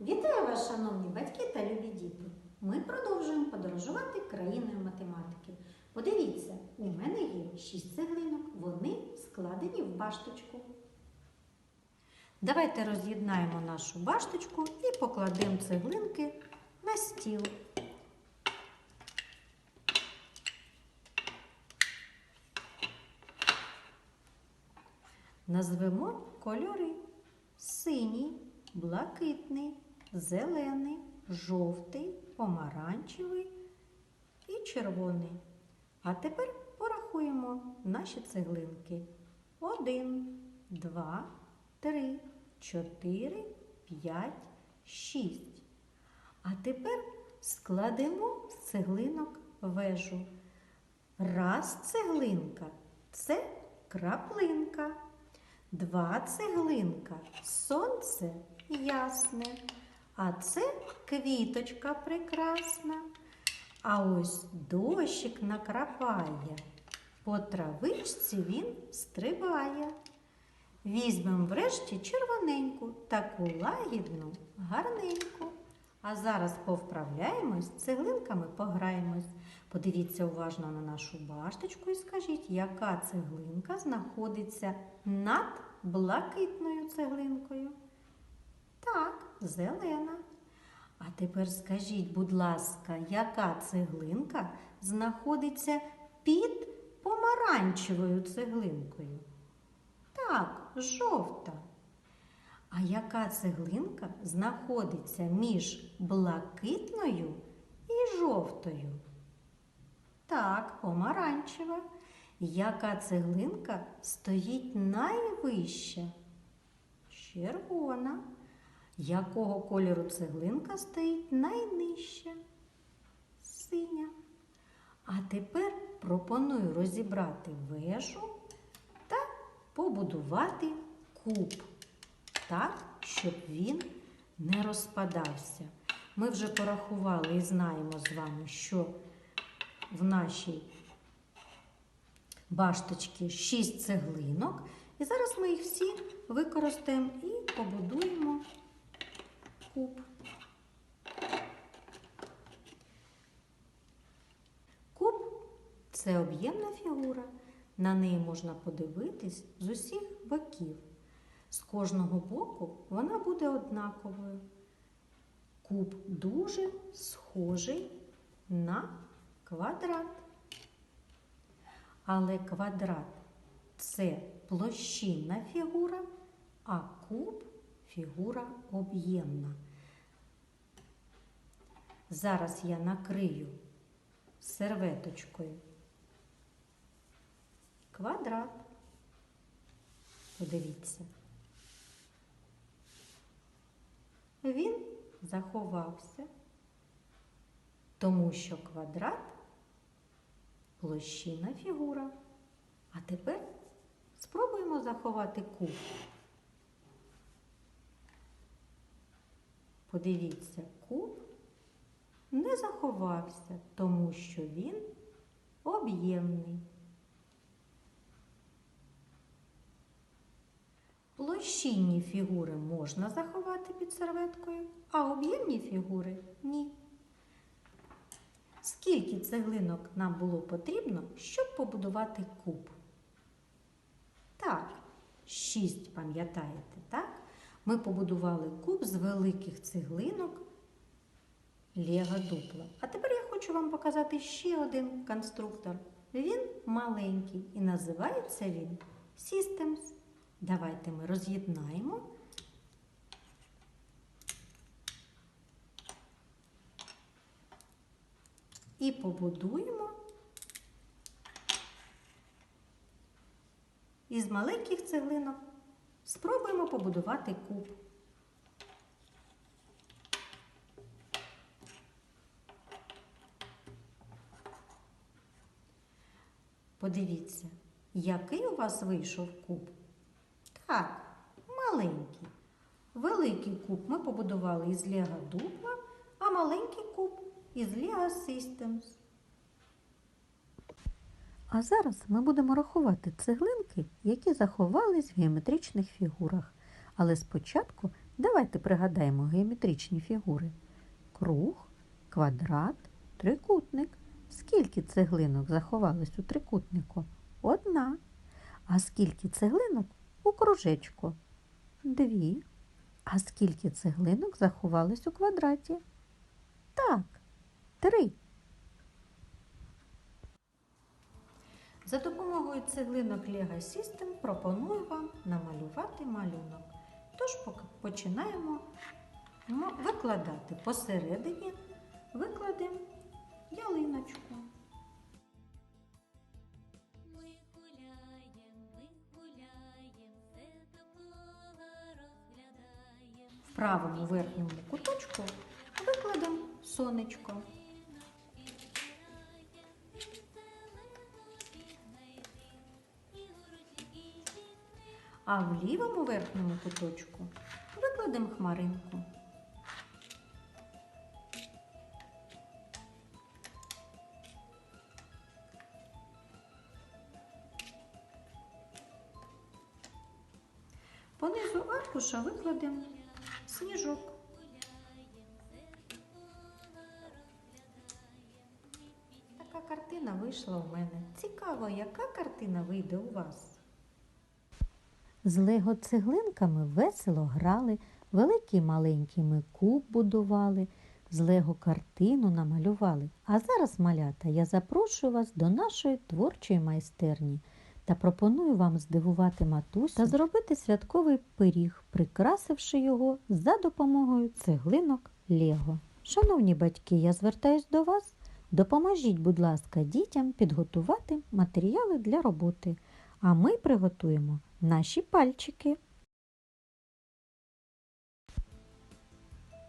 Вітаю вас, шановні батьки та любі діти! Ми продовжуємо подорожувати країною математики. Подивіться, у мене є шість цеглинок, вони складені в башточку. Давайте роз'єднаємо нашу башточку і покладемо цеглинки на стіл. Назвемо кольори синій, блакитний, зелений, жовтий, помаранчевий і червоний. А тепер порахуємо наші цеглинки. Один, два, три, чотири, п'ять, шість. А тепер складемо з цеглинок вежу. Раз цеглинка це краплинка. Два цеглинка сонце ясне, а це квіточка прекрасна. А ось дощик накрапає, по травичці він стрибає. Візьмем врешті червоненьку, таку лагідну, гарненьку. А зараз повправляємось, цеглинками пограємось. Подивіться уважно на нашу башточку і скажіть, яка цеглинка знаходиться над блакитною цеглинкою? Так, зелена. А тепер скажіть, будь ласка, яка цеглинка знаходиться під помаранчевою цеглинкою? Так, жовта. А яка цеглинка знаходиться між блакитною і жовтою? Так, помаранчева. Яка цеглинка стоїть найвища? Червона. Якого кольору цеглинка стоїть найнижча? Синя. А тепер пропоную розібрати вежу та побудувати куб так, щоб він не розпадався. Ми вже порахували і знаємо з вами, що в нашій башточці 6 цеглинок. І зараз ми їх всі використаємо і побудуємо куб. Куб це об'ємна фігура. На неї можна подивитись з усіх боків. З кожного боку вона буде однаковою. Куб дуже схожий на квадрат. Але квадрат це площинна фігура, а куб фігура об'ємна. Зараз я накрию серветочкою квадрат. Подивіться. Він заховався, тому що квадрат площина фігура. А тепер спробуємо заховати куб. Подивіться, куб не заховався, тому що він об'ємний. Площинні фігури можна заховати під серветкою, а об'ємні фігури ні. Скільки цеглинок нам було потрібно, щоб побудувати куб? Так, шість, пам'ятаєте, так? Ми побудували куб з великих цеглинок Лего дупла. А тепер я хочу вам показати ще один конструктор. Він маленький і називається він Systems. Давайте ми роз'єднаємо. І побудуємо із маленьких цеглинок. Спробуємо побудувати куб. Подивіться, який у вас вийшов куб. Так, маленький. Великий куб ми побудували із Лего дупла, а маленький куб із Lego Systems. А зараз ми будемо рахувати цеглинки, які заховались в геометричних фігурах. Але спочатку Давайте пригадаємо геометричні фігури. Круг, квадрат, трикутник. Скільки цеглинок заховалось у трикутнику? Одна. А скільки цеглинок у кружечку? Дві. А скільки цеглинок заховалось у квадраті? Так, три. За допомогою цеглинок Lego System пропоную вам намалювати малюнок. Тож починаємо викладати посередині, викладемо ялиночку. В правому верхньому куточку викладемо сонечко. А в лівому верхньому куточку викладемо хмаринку. Понизу аркуша викладемо сніжок. Така картина вийшла у мене. Цікаво, яка картина вийде у вас? З лего цеглинками весело грали, великий і маленький ми куб будували, з лего картину намалювали. А зараз, малята, я запрошую вас до нашої творчої майстерні та пропоную вам здивувати матусю та зробити святковий пиріг, прикрасивши його за допомогою цеглинок Лего. Шановні батьки, я звертаюсь до вас. Допоможіть, будь ласка, дітям підготувати матеріали для роботи, а ми приготуємо наші пальчики.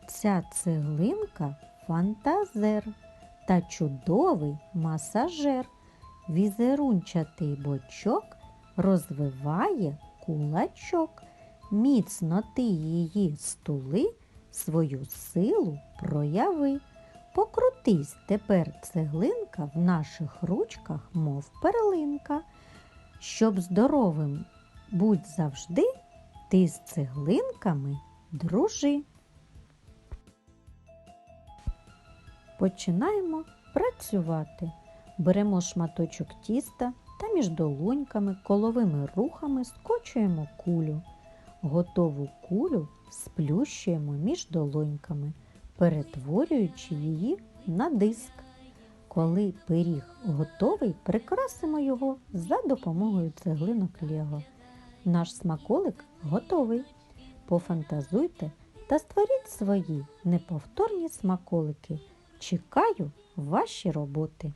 Ця цеглинка фантазер та чудовий масажер. Візерунчатий бочок розвиває кулачок. Міцно ти її стули, свою силу прояви. Покрутись тепер цеглинка в наших ручках, мов перлинка. Щоб здоровим будь завжди, ти з цеглинками дружи. Починаємо працювати. Беремо шматочок тіста та між долоньками коловими рухами скочуємо кулю. Готову кулю сплющуємо між долоньками, перетворюючи її на диск. Коли пиріг готовий, прикрасимо його за допомогою цеглинок Лего. Наш смаколик готовий. Пофантазуйте та створіть свої неповторні смаколики. Чекаю ваші роботи.